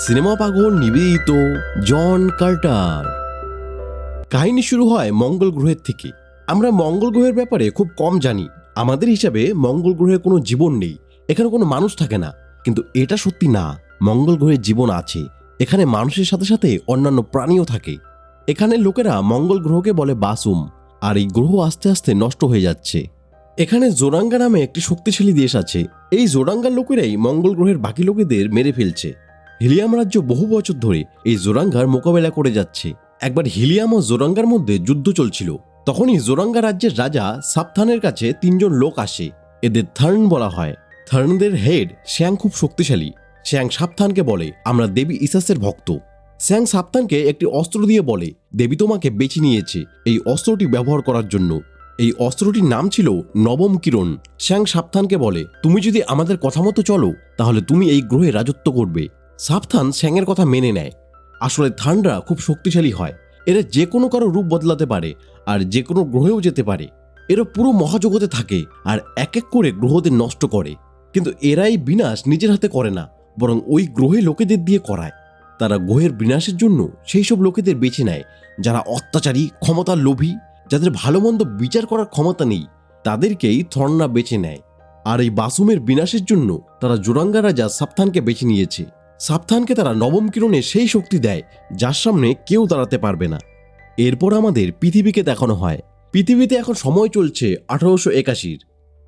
Cinema পাগল নিবেদিত জন Carter. কাহিনী শুরু হয় মঙ্গল গ্রহের থেকে। আমরা মঙ্গল গ্রহের ব্যাপারে খুব কম জানি। আমাদের হিসাবে মঙ্গল গ্রহে কোনো জীবন নেই, এখানে কোনো মানুষ থাকে না। কিন্তু এটা সত্যি না, মঙ্গল গ্রহে জীবন আছে। এখানে মানুষের সাথে সাথে অন্যান্য প্রাণীও থাকে। এখানে লোকেরা মঙ্গল গ্রহকে বলে বাসুম, আর এই গ্রহ আস্তে আস্তে নষ্ট হয়ে যাচ্ছে। এখানে জোরাঙ্গা নামে একটি শক্তিশালী দেশ আছে। এই জোরাঙ্গার লোকেরাই মঙ্গল গ্রহের বাকি লোকেদের মেরে ফেলছে। হিলিয়াম রাজ্য বহু বছর ধরে এই জোরাঙ্গার মোকাবেলা করে যাচ্ছে। একবার হিলিয়াম ও জোরাঙ্গার মধ্যে যুদ্ধ চলছিল। তখনই জোরাঙ্গা রাজ্যের রাজা সাবথানের কাছে তিনজন লোক আসে। এদের থার্ন বলা হয়। থার্নদের হেড শ্যাং খুব শক্তিশালী। শ্যাং সাবথানকে বলে, আমরা দেবী ইসাসের ভক্ত। শ্যাং সাবথানকে একটি অস্ত্র দিয়ে বলে, দেবী তোমাকে বেছে নিয়েছে এই অস্ত্রটি ব্যবহার করার জন্য। এই অস্ত্রটির নাম ছিল নবম কিরণ। শ্যাং সাবধানকে বলে, তুমি যদি আমাদের কথা মতো চলো, তাহলে তুমি এই গ্রহে রাজত্ব করবে। সাবধান শ্যাংয়ের কথা মেনে নেয়। আসলে থানরা খুব শক্তিশালী হয়। এরা যে কোনো কারও রূপ বদলাতে পারে আর যে কোনো গ্রহেও যেতে পারে। এরা পুরো মহাজগতে থাকে আর এক এক করে গ্রহদের নষ্ট করে। কিন্তু এরাই বিনাশ নিজের হাতে করে না, বরং ওই গ্রহে লোকেদের দিয়ে করায়। তারা গ্রহের বিনাশের জন্য সেই সব লোকেদের বেছে নেয়, যারা অত্যাচারী, ক্ষমতার লোভী, যাদের ভালো মন্দ বিচার করার ক্ষমতা নেই, তাদেরকেই থর্না বেছে নেয়। আর এই বাসুমের বিনাশের জন্য তারা জোরাঙ্গা রাজা সাবধানকে বেছে নিয়েছে। সাবধানকে তারা নবম কিরণে সেই শক্তি দেয়, যার সামনে কেউ দাঁড়াতে পারবে না। এরপর আমাদের পৃথিবীকে দেখানো হয়। পৃথিবীতে এখন সময় চলছে আঠারোশো একাশির।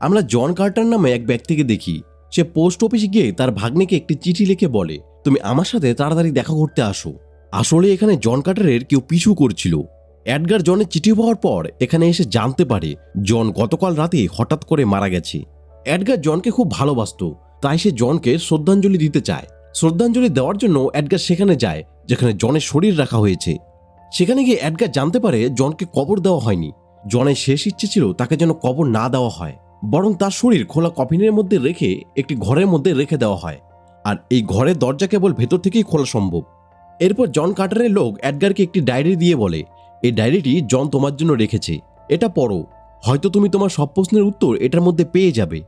আমরা জন কার্টার নামে এক ব্যক্তিকে দেখি। সে পোস্ট অফিসে গিয়ে তার ভাগ্নেকে একটি চিঠি লিখে বলে, তুমি আমার সাথে তাড়াতাড়ি দেখা করতে আসো। আসলে এখানে জন কার্টারের কেউ পিছু করছিল। অ্যাডগার জনের চিঠি পাওয়ার পর এখানে এসে জানতে পারে, জন গতকাল রাতে হঠাৎ করে মারা গেছে। অ্যাডগার জনকে খুব ভালোবাসতো, তাই সে জনকে শ্রদ্ধাঞ্জলি দিতে চায়। শ্রদ্ধাঞ্জলি দেওয়ার জন্য অ্যাডগার সেখানে যায়, যেখানে জনের শরীর রাখা হয়েছে। সেখানে গিয়ে অ্যাডগার জানতে পারে জনকে কবর দেওয়া হয়নি। জনের শেষ ইচ্ছে ছিল তাকে যেন কবর না দেওয়া হয়, বরং তার শরীর খোলা কফিনের মধ্যে রেখে একটি ঘরের মধ্যে রেখে দেওয়া হয়। আর এই ঘরের দরজা কেবল ভেতর থেকেই খোলা সম্ভব। এরপর জন কার্টারের লোক অ্যাডগারকে একটি ডায়েরি দিয়ে বলে, এই ডায়েরিটি জন তোমার জন্য রেখেছে। এটা পড়ো। হয়তো তুমি তোমার সব প্রশ্নের উত্তর এটার মধ্যে পেয়ে যাবে।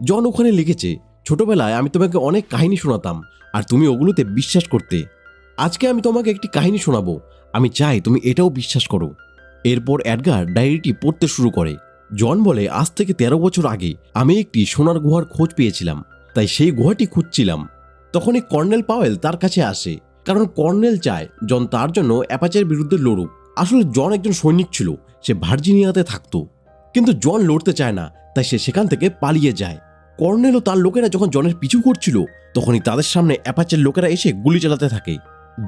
জন ওখানে লিখেছে ছোটবেলায় আমি তোমাকে অনেক কাহিনী শোনাতাম, আর তুমি ওগুলোতে বিশ্বাস করতে। আজকে আমি তোমাকে একটি কাহিনী শোনাবো। আমি চাই তুমি এটাও বিশ্বাস করো। এরপর অ্যাডগার ডায়েরিটি পড়তে শুরু করে। জন বলে, আজ থেকে তেরো বছর আগে আমি একটি সোনার গুহার খোঁজ পেয়েছিলাম, তাই সেই গুহাটি খুঁজছিলাম। তখনই কর্নেল পাওয়েল তার কাছে আসে, কারণ কর্নেল চায় জন তার জন্য অ্যাপাচের বিরুদ্ধে লড়ুক। আসলে জন একজন সৈনিক ছিল, সে ভার্জিনিয়াতে থাকতো। কিন্তু জন লড়তে চায় না, তাই সে সেখান থেকে পালিয়ে যায়। কর্নেল ও তার লোকেরা যখন জনের পিছু করছিল, তখনই তাদের সামনে অ্যাপাচের লোকেরা এসে গুলি চালাতে থাকে।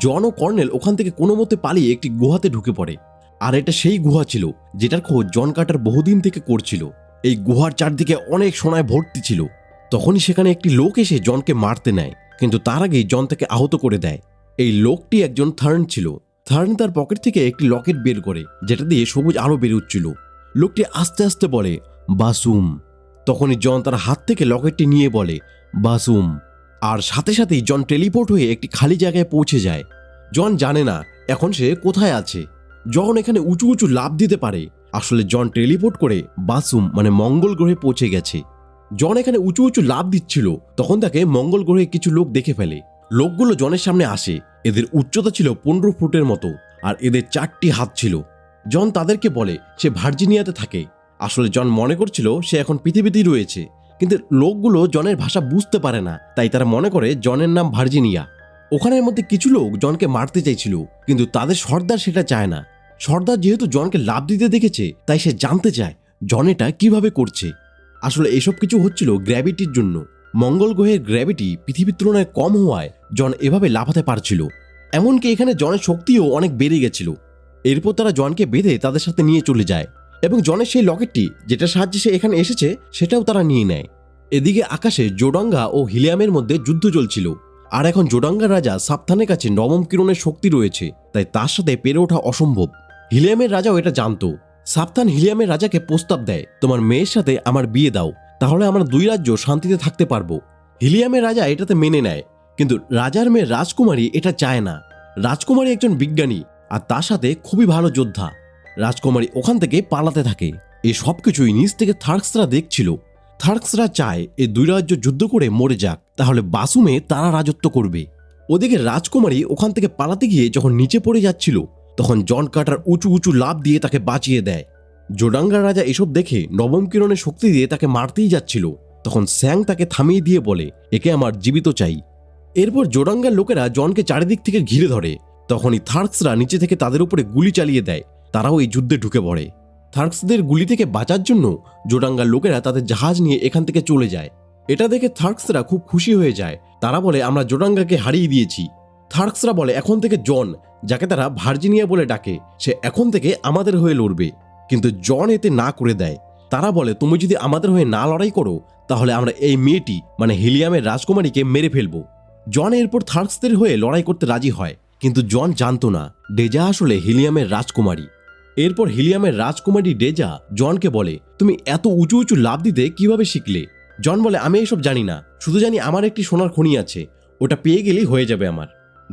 জন ও কর্নেল ওখান থেকে কোনো মতে পালিয়ে একটি গুহাতে ঢুকে পড়ে। আর এটা সেই গুহা ছিল, যেটার খোঁজ জন কাটার বহুদিন থেকে করছিল। এই গুহার চারদিকে অনেক সোনায় ভর্তি ছিল। তখনই সেখানে একটি লোক এসে জনকে মারতে নেয়, কিন্তু তার আগেই জন তাকে আহত করে দেয়। এই লোকটি একজন থার্ন ছিল। থার্ন তার পকেট থেকে একটি লকেট বের করে, যেটা দিয়ে সবুজ আলো বেরোচ্ছিল লোকটি আস্তে আস্তে বলে, বাসুম। তখনই জন তার হাত থেকে লকেটটি নিয়ে বলে, বাসুম। আর সাথে সাথেই জন টেলিপোর্ট হয়ে একটি খালি জায়গায় পৌঁছে যায়। জন জানে না এখন সে কোথায় আছে। জন এখানে উঁচু উঁচু লাভ দিতে পারে। আসলে জন টেলিপোর্ট করে বাসুম মানে মঙ্গল গ্রহে পৌঁছে গেছে। জন এখানে উঁচু উঁচু লাভ দিচ্ছিল, তখন তাকে মঙ্গল গ্রহে কিছু লোক দেখে ফেলে। লোকগুলো জনের সামনে আসে। এদের উচ্চতা ছিল পনেরো ফুটের মতো, আর এদের চারটি হাত ছিল। জন তাদেরকে বলে, সে ভার্জিনিয়াতে থাকে। আসলে জন মনে করছিল সে এখন পৃথিবীতেই রয়েছে, কিন্তু লোকগুলো জনের ভাষা বুঝতে পারে না, তাই তারা মনে করে জনের নাম ভার্জিনিয়া। ওখানের মধ্যে কিছু লোক জনকে মারতে চাইছিল, কিন্তু তাদের সর্দার সেটা চায় না। সর্দার যেহেতু জনকে লাভ দিতে দেখেছে, তাই সে জানতে চায়, জন এটা কীভাবে করছে। আসলে এসব কিছু হচ্ছিল গ্র্যাভিটির জন্য। মঙ্গল গ্রহের গ্র্যাভিটি পৃথিবীর তুলনায় কম হওয়ায় জন এভাবে লাফাতে পারছিল। এমনকি এখানে জনের শক্তিও অনেক বেড়ে গেছিল। এরপর তারা জনকে বেঁধে তাদের সাথে নিয়ে চলে যায়। এবং জনের সেই লকেটটি যেটা সাহায্যে সে এখানে এসেছে, সেটাও তারা নিয়ে নেয়। এদিকে আকাশে জোডাঙ্গা ও হিলিয়ামের মধ্যে যুদ্ধ চলছিল। আর এখন জোডাঙ্গার রাজা সাবধানের কাছে নবম কিরণের শক্তি রয়েছে, তাই তার সাথে পেরে ওঠা অসম্ভব। হিলিয়ামের রাজাও এটা জানতো। সাবধান হিলিয়ামের রাজাকে প্রস্তাব দেয়, তোমার মেয়ের সাথে আমার বিয়ে দাও, তাহলে আমরা দুই রাজ্য শান্তিতে থাকতে পারব। হিলিয়ামের রাজা এটাতে মেনে নেয়, কিন্তু রাজার মেয়ে রাজকুমারী এটা চায় না। রাজকুমারী একজন বিজ্ঞানী, আর তার সাথে খুবই ভালো যোদ্ধা। রাজকুমারী ওখান থেকে পালাতে থাকে। এই সব কিছুই নিজ থেকে থার্কসরা দেখছিল। থার্কসরা চায় এই দুই রাজ্য যুদ্ধ করে মরে যাক, তাহলে বাসুমে তারা রাজত্ব করবে। ওদিকে রাজকুমারী ওখান থেকে পালাতে গিয়ে যখন নিচে পড়ে যাচ্ছিল, তখন জন কাটার উঁচু উঁচু লাভ দিয়ে তাকে বাঁচিয়ে দেয়। জোডাঙ্গার রাজা এসব দেখে নবম কিরণের শক্তি দিয়ে তাকে মারতেই যাচ্ছিল। তখন স্যাং তাকে থামিয়ে দিয়ে বলে, একে আমার জীবিত চাই। এরপর জোডাঙ্গার লোকেরা জনকে চারিদিক থেকে ঘিরে ধরে। তখনই থার্কসরা নিচে থেকে তাদের উপরে গুলি চালিয়ে দেয়। তারাও এই যুদ্ধে ঢুকে পড়ে। থার্কসদের গুলি থেকে বাঁচার জন্য জোডাঙ্গার লোকেরা তাদের জাহাজ নিয়ে এখান থেকে চলে যায়। এটা দেখে থার্কসরা খুব খুশি হয়ে যায়। তারা বলে, আমরা জোডাঙ্গাকে হারিয়ে দিয়েছি। থার্কসরা বলে, এখন থেকে জন, যাকে তারা ভার্জিনিয়া বলে ডাকে, সে এখন থেকে আমাদের হয়ে লড়বে। কিন্তু জন এতে না করে দেয়। তারা বলে, তুমি যদি আমাদের হয়ে না লড়াই করো, তাহলে আমরা এই মেয়েটি মানে হিলিয়ামের রাজকুমারীকে মেরে ফেলব। জন এরপর থার্কসদের হয়ে লড়াই করতে রাজি হয়, কিন্তু জন জানতো না ডেজা আসলে হিলিয়ামের রাজকুমারী। এরপর হিলিয়ামের রাজকুমারী ডেজা জনকে বলে, তুমি এত উঁচু উঁচু লাভ দিতে কীভাবে শিখলে? জন বলে, আমি এসব জানি না। শুধু জানি আমার একটি সোনার খনি আছে। ওটা পেয়ে গেলেই হয়ে যাবে আমার।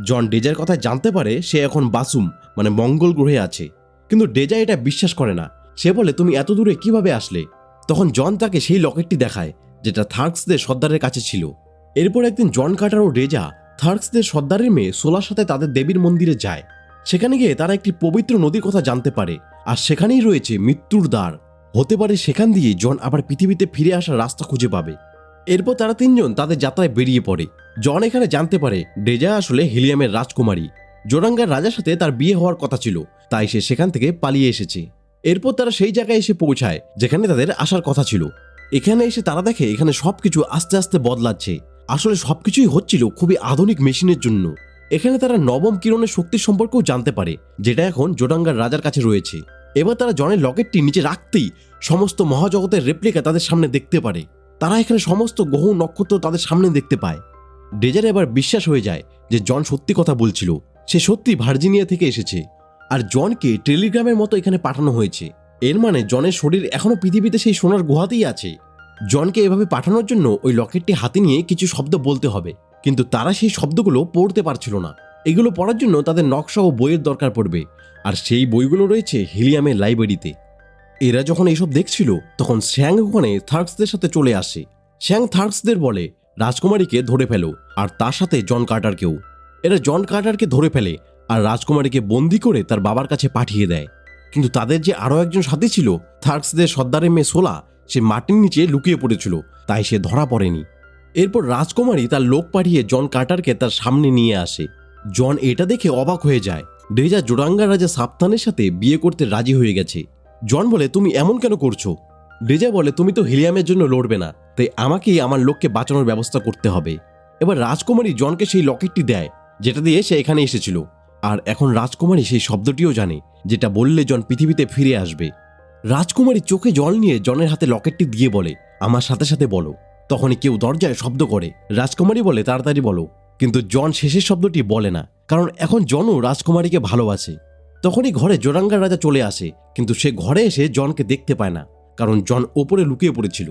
জন ডেজার কথা জানতে পারে সে এখন বাসুম মানে মঙ্গল গ্রহে আছে। কিন্তু ডেজা এটা বিশ্বাস করে না। সে বলে, তুমি এত দূরে কীভাবে আসলে? তখন জন তাকে সেই লকেটটি দেখায়, যেটা থার্কসদের সর্দারের কাছে ছিল। এরপর একদিন জন কাটার ও ডেজা থার্কসদের সর্দারের মেয়ে সোলার সাথে তাদের দেবীর মন্দিরে যায়। সেখানে গিয়ে তারা একটি পবিত্র নদীর কথা জানতে পারে, আর সেখানেই রয়েছে মৃত্যুর দ্বার। হতে পারে সেখান দিয়ে জন আবার পৃথিবীতে ফিরে আসার রাস্তা খুঁজে পাবে। এরপর তারা তিনজন তাদের যাত্রায় বেরিয়ে পড়ে। জন এখানে জানতে পারে, ডেজা আসলে হিলিয়ামের রাজকুমারী। জোরাঙ্গার রাজার সাথে তার বিয়ে হওয়ার কথা ছিল, তাই সে সেখান থেকে পালিয়ে এসেছে। এরপর তারা সেই জায়গায় এসে পৌঁছায়, যেখানে তাদের আসার কথা ছিল। এখানে এসে তারা দেখে এখানে সবকিছু আস্তে আস্তে বদলাচ্ছে। আসলে সবকিছুই হচ্ছিল খুবই আধুনিক মেশিনের জন্য। এখানে তারা নবম কিরণের শক্তি সম্পর্কেও জানতে পারে, যেটা এখন জোডাঙ্গার রাজার কাছে রয়েছে। এবার তারা জনের লকেটটি নিচে রাখতেই সমস্ত মহাজগতের রেপ্লিকা তাদের সামনে দেখতে পারে। তারা এখানে সমস্ত গ্রহ নক্ষত্র তাদের সামনে দেখতে পায়। ডেজার এবার বিশ্বাস হয়ে যায় যে জন সত্যি কথা বলছিল। সে সত্যি ভার্জিনিয়া থেকে এসেছে। আর জনকে টেলিগ্রামের মতো এখানে পাঠানো হয়েছে। এর মানে জনের শরীর এখনও পৃথিবীতে সেই সোনার গুহাতেই আছে। জনকে এভাবে পাঠানোর জন্য ওই লকেটটি হাতে নিয়ে কিছু শব্দ বলতে হবে। কিন্তু তারা সেই শব্দগুলো পড়তে পারছিল না। এগুলো পড়ার জন্য তাদের নকশা ও বইয়ের দরকার পড়বে। আর সেই বইগুলো রয়েছে হিলিয়ামের লাইব্রেরিতে। এরা যখন এইসব দেখছিল, তখন শ্যাং ওখানে থার্কসদের সাথে চলে আসে। শ্যাং থার্কসদের বলে, রাজকুমারীকে ধরে ফেলো, আর তার সাথে জন কার্টারকেও। এরা জন কার্টারকে ধরে ফেলে, আর রাজকুমারীকে বন্দি করে তার বাবার কাছে পাঠিয়ে দেয়। কিন্তু তাদের যে আরও একজন সাথী ছিল, থার্কসদের সর্দারের মেয়ে সোলা, সে মাটির নিচে লুকিয়ে পড়েছিল, তাই সে ধরা পড়েনি। এরপর রাজকুমারী তার লোক পাঠিয়ে জন কার্টারকে তার সামনে নিয়ে আসে। জন এটা দেখে অবাক হয়ে যায়। ডেজা জোরাঙ্গা রাজা সাবধানের সাথে বিয়ে করতে রাজি হয়ে গেছে। জন বলে, তুমি এমন কেন করছ? ডেজা বলে, তুমি তো হিলিয়ামের জন্য লড়বে না, তাই আমাকেই আমার লোককে বাঁচানোর ব্যবস্থা করতে হবে। এবার রাজকুমারী জনকে সেই লকেটটি দেয়, যেটা দিয়ে সে এখানে এসেছিল। আর এখন রাজকুমারী সেই শব্দটিও জানে, যেটা বললে জন পৃথিবীতে ফিরে আসবে। রাজকুমারী চোখে জল নিয়ে জনের হাতে লকেটটি দিয়ে বলে, আমার সাথে সাথে বলো। তখনই কেউ দরজায় শব্দ করে, রাজকুমারী বলে, তাড়াতাড়ি বলো। কিন্তু জন শেষের শব্দটি বলে না, কারণ এখন জনও রাজকুমারীকে ভালোবাসে। তখনই ঘরে জোরাঙ্গার রাজা চলে আসে, কিন্তু সে ঘরে এসে জনকে দেখতে পায় না, কারণ জন ওপরে লুকিয়ে পড়েছিল।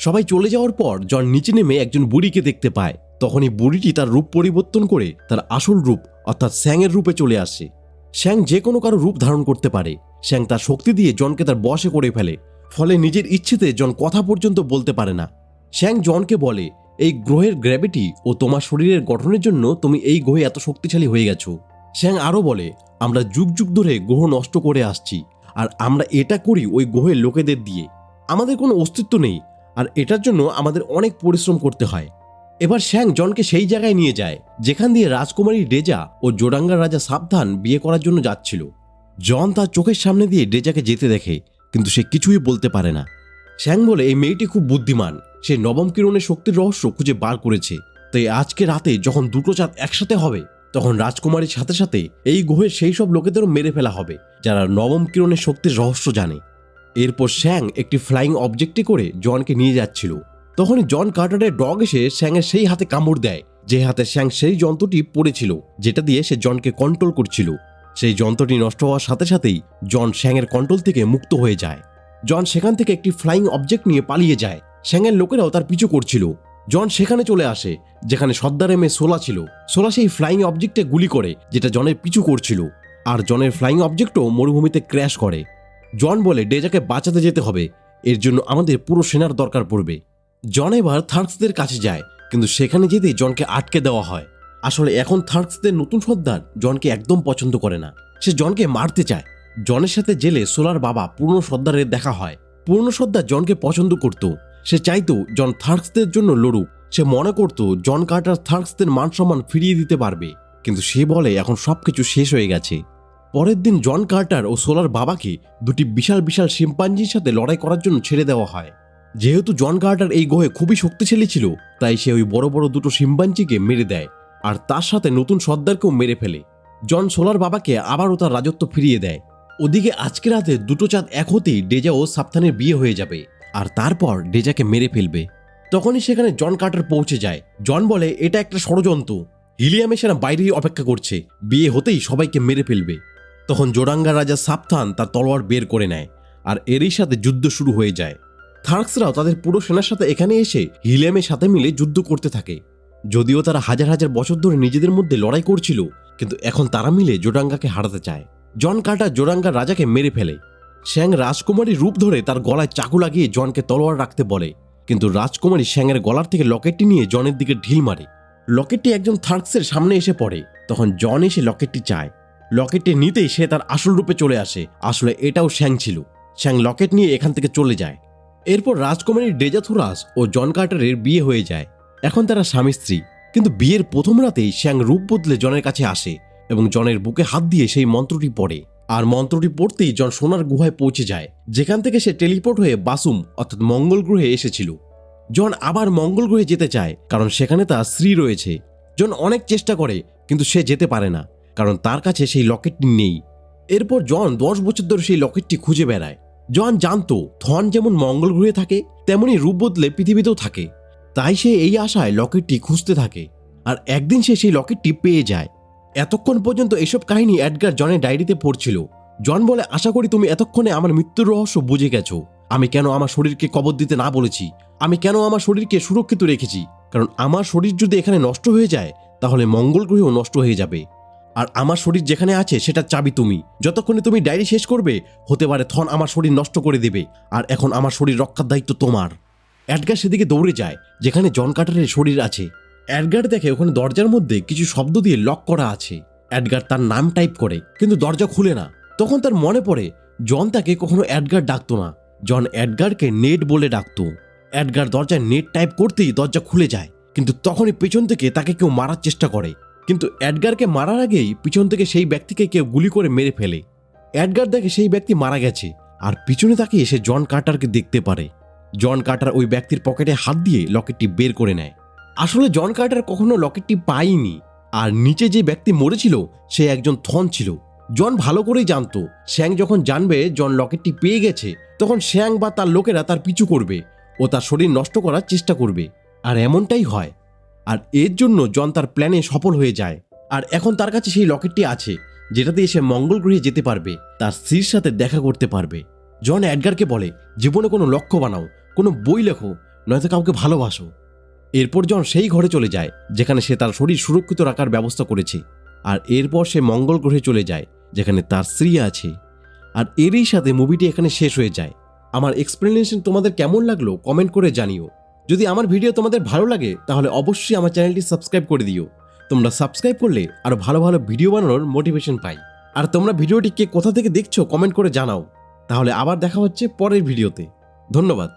সবাই চলে যাওয়ার পর জন নিচে নেমে একজন বুড়িকে দেখতে পায়। তখনই বুড়িটি তার রূপ পরিবর্তন করে তার আসল রূপ, অর্থাৎ স্যাংয়ের রূপে চলে আসে। শ্যাং যে কোনো কারও রূপ ধারণ করতে পারে। শ্যাং তার শক্তি দিয়ে জনকে তার বশে করে ফেলে, ফলে নিজের ইচ্ছেতে জন কথা পর্যন্ত বলতে পারে না। শ্যাং জনকে বলে, এই গ্রহের গ্র্যাভিটি ও তোমার শরীরের গঠনের জন্য তুমি এই গ্রহে এত শক্তিশালী হয়ে গেছো। শ্যাং আরও বলে, আমরা যুগ যুগ ধরে গ্রহ নষ্ট করে আসছি, আর আমরা এটা করি ওই গ্রহের লোকেদের দিয়ে। আমাদের কোনো অস্তিত্ব নেই, আর এটার জন্য আমাদের অনেক পরিশ্রম করতে হয়। এবার শ্যাং জনকে সেই জায়গায় নিয়ে যায়, যেখান দিয়ে রাজকুমারী ডেজা ও জোডাঙ্গার রাজা সাবধান বিয়ে করার জন্য যাচ্ছিল। জন তার চোখের সামনে দিয়ে ডেজাকে যেতে দেখে, কিন্তু সে কিছুই বলতে পারে না। শ্যাং বলে, এই মেয়েটি খুব বুদ্ধিমান সে নবম কিরণের শক্তির রহস্য খুঁজে বার করেছে। তাই আজকে রাতে যখন দুটো চাঁদ একসাথে হবে, তখন রাজকুমারীর সাথে সাথে এই গ্রহের সেই সব লোকেদেরও মেরে ফেলা হবে, যারা নবম কিরণের শক্তির রহস্য জানে। এরপর শ্যাং একটি ফ্লাইং অবজেক্টে করে জনকে নিয়ে যাচ্ছিল। তখনই জন কার্টারের ডগ এসে শ্যাংয়ের সেই হাতে কামড় দেয়, যে হাতে শ্যাং সেই যন্ত্রটি পড়েছিল, যেটা দিয়ে সে জনকে কন্ট্রোল করছিল। সেই যন্ত্রটি নষ্ট হওয়ার সাথে সাথেই জন শ্যাংয়ের কন্ট্রোল থেকে মুক্ত হয়ে যায়। জন সেখান থেকে একটি ফ্লাইং অবজেক্ট নিয়ে পালিয়ে যায়। শ্যাংয়ের লোকেরাও তার পিছু করছিল। জন সেখানে চলে আসে, যেখানে সর্দার এমে সোলা ছিল। সোলা সেই ফ্লাইং অবজেক্টে গুলি করে, যেটা জনের পিছু করছিল। আর জনের ফ্লাইং অবজেক্টও মরুভূমিতে ক্র্যাশ করে। জন বলে, ডেজাকে বাঁচাতে যেতে হবে। এর জন্য আমাদের পুরো সেনার দরকার পড়বে। জন এবার থার্কসদের কাছে যায়, কিন্তু সেখানে যেতেই জনকে আটকে দেওয়া হয়। আসলে এখন থার্কসদের নতুন সর্দার জনকে একদম পছন্দ করে না। সে জনকে মারতে চায়। জনের সাথে জেলে সোলার বাবা পুরনো সর্দারের দেখা হয়। পুরনো সর্দার জনকে পছন্দ করত। সে চাইতো জন থার্কসদের জন্য লড়ুক। সে মনে করত জন কার্টার থার্কসদের মান সম্মান ফিরিয়ে দিতে পারবে। কিন্তু সে বলে, এখন সবকিছু শেষ হয়ে গেছে। পরের দিন জন কার্টার ও সোলার বাবাকে দুটি বিশাল বিশাল শিম্পাঞ্জির সাথে লড়াই করার জন্য ছেড়ে দেওয়া হয়। যেহেতু জন কার্টার এই গ্রহে খুবই শক্তিশালী ছিল, তাই সে ওই বড় বড় দুটো শিম্পাঞ্জিকে মেরে দেয় আর তার সাথে নতুন সর্দারকেও মেরে ফেলে। জন সোলার বাবাকে আবারও তার রাজত্ব ফিরিয়ে দেয়। ওদিকে আজকে রাতে দুটো চাঁদ এক হতেই ডেজা ও সাবধানের বিয়ে হয়ে যাবে। আর তারপর ডেজাকে মেরে ফেলবে। তখনই সেখানে জন কার্টার পৌঁছে যায়। জন বলে, এটা একটা ষড়যন্ত্র। হিলিয়ামে সেনা বাইরেই অপেক্ষা করছে। বিয়ে হতেই সবাইকে মেরে ফেলবে। তখন জোরাঙ্গা রাজা সাবধান তার তলোয়ার বের করে নেয় আর এরই সাথে যুদ্ধ শুরু হয়ে যায়। থার্কসরাও তাদের পুরো সেনার সাথে এখানে এসে হিলিয়ামের সাথে মিলে যুদ্ধ করতে থাকে। যদিও তারা হাজার হাজার বছর ধরে নিজেদের মধ্যে লড়াই করছিল, কিন্তু এখন তারা মিলে জোরাঙ্গাকে হারাতে চায়। জন কার্টার জোরাঙ্গার রাজাকে মেরে ফেলে। শ্যাং রাজকুমারীর রূপ ধরে তার গলায় চাকু লাগিয়ে জনকে তলোয়ার রাখতে বলে। কিন্তু রাজকুমারী শ্যাংয়ের গলার থেকে লকেটটি নিয়ে জনের দিকে ঢিল মারে। লকেটটি একজন থার্কসের সামনে এসে পড়ে। তখন জন এসে লকেটটি চায়। লকেটটি নিতেই সে তার আসল রূপে চলে আসে। আসলে এটাও শ্যাং ছিল। শ্যাং লকেট নিয়ে এখান থেকে চলে যায়। এরপর রাজকুমারীর ডেজাথুরাস ও জন কার্টারের বিয়ে হয়ে যায়। এখন তারা স্বামী স্ত্রী। কিন্তু বিয়ের প্রথম রাতেই শ্যাং রূপ বদলে জনের কাছে আসে এবং জনের বুকে হাত দিয়ে সেই মন্ত্রটি পড়ে। আর মন্ত্রটি পড়তেই জন সোনার গুহায় পৌঁছে যায়, যেখান থেকে সে টেলিপোর্ট হয়ে বাসুম অর্থাৎ মঙ্গল গ্রহে এসেছিল। জন আবার মঙ্গল গ্রহে যেতে চায়, কারণ সেখানে তার স্ত্রী রয়েছে। জন অনেক চেষ্টা করে, কিন্তু সে যেতে পারে না, কারণ তার কাছে সেই লকেটটি নেই। এরপর জন দশ বছর ধরে সেই লকেটটি খুঁজে বেড়ায়। জন জানতো থন যেমন মঙ্গল গ্রহে থাকে, তেমনি রূপ বদলে পৃথিবীতেও থাকে। তাই সে এই আশায় লকেটটি খুঁজতে থাকে, আর একদিন সে সেই লকেটটি পেয়ে যায়। এতক্ষণ পর্যন্ত এসব কাহিনী অ্যাডগার জনের ডায়েরিতে পড়ছিল। জন বলে, আশা করি তুমি এতক্ষণে আমার মৃত্যুর রহস্য বুঝে গেছো। আমি কেন আমার শরীরকে কবর দিতে না বলেছি? আমি কেন আমার শরীরকে সুরক্ষিত রেখেছি? কারণ আমার শরীর যদি এখানে নষ্ট হয়ে যায়, তাহলে মঙ্গল গ্রহেও নষ্ট হয়ে যাবে। আর আমার শরীর যেখানে আছে সেটা চাবি তুমি। যতক্ষণে তুমি ডায়েরি শেষ করবে, হতে পারে থন আমার শরীর নষ্ট করে দেবে। আর এখন আমার শরীর রক্ষার দায়িত্ব তোমার। অ্যাডগার সেদিকে দৌড়ে যায়, যেখানে জন কাটারের শরীর আছে। অ্যাডগার দেখে ওখানে দরজার মধ্যে কিছু শব্দ দিয়ে লক করা আছে। অ্যাডগার তার নাম টাইপ করে, কিন্তু দরজা খুলে না। তখন তার মনে পড়ে, জন তাকে কখনো অ্যাডগার ডাকতো না। জন অ্যাডগারকে নেট বলে ডাকতো। অ্যাডগার দরজায় নেট টাইপ করতেই দরজা খুলে যায়, কিন্তু তখনই পেছন থেকে তাকে কেউ মারার চেষ্টা করে। কিন্তু অ্যাডগারকে মারার আগেই পিছন থেকে সেই ব্যক্তিকে কেউ গুলি করে মেরে ফেলে। অ্যাডগার দেখে সেই ব্যক্তি মারা গেছে, আর পিছনে তাকিয়ে সে জন কার্টারকে দেখতে পারে। জন কার্টার ওই ব্যক্তির পকেটে হাত দিয়ে লকেটটি বের করে নেয়। আসলে জন কার্টার কখনো লকেটটি পায়নি। আর নিচে যে ব্যক্তি মরেছিল, সে একজন থন ছিল। জন ভালো করেই জানতো, শ্যাং যখন জানবে জন লকেটটি পেয়ে গেছে, তখন শ্যাং বা তার লোকেরা তার পিছু করবে ও তার শরীর নষ্ট করার চেষ্টা করবে। আর এমনটাই হয়। আর এর জন্য জন তার প্ল্যানে সফল হয়ে যায়। আর এখন তার কাছে সেই লকেটটি আছে, যেটা দিয়ে সে মঙ্গল গ্রহে যেতে পারবে, তার স্ত্রীর সাথে দেখা করতে পারবে। জন অ্যাডগারকে বলে, জীবনে কোনো লক্ষ্য বানাও, কোনো বই লেখো, নয়তো কাউকে ভালোবাসো। এরপর জন সেই ঘরে চলে যায়, যেখানে সে তার শরীর সুরক্ষিত রাখার ব্যবস্থা করেছে। আর এরপর সে মঙ্গল গ্রহে চলে যায়, যেখানে তার স্ত্রী আছে। আর এরই সাথে মুভিটি এখানে শেষ হয়ে যায়। আমার এক্সপ্লেনেশন তোমাদের কেমন লাগল কমেন্ট করে জানিও। যদি আমার ভিডিও তোমাদের ভালো লাগে, তাহলে অবশ্যই আমার চ্যানেলটি সাবস্ক্রাইব করে দিও। তোমরা সাবস্ক্রাইব করলে আরও ভালো ভালো ভিডিও বানানোর মোটিভেশন পাই। আর তোমরা ভিডিওটি কে কোথা থেকে দেখছ কমেন্ট করে জানাও। তাহলে আবার দেখা হচ্ছে পরের ভিডিওতে ধন্যবাদ।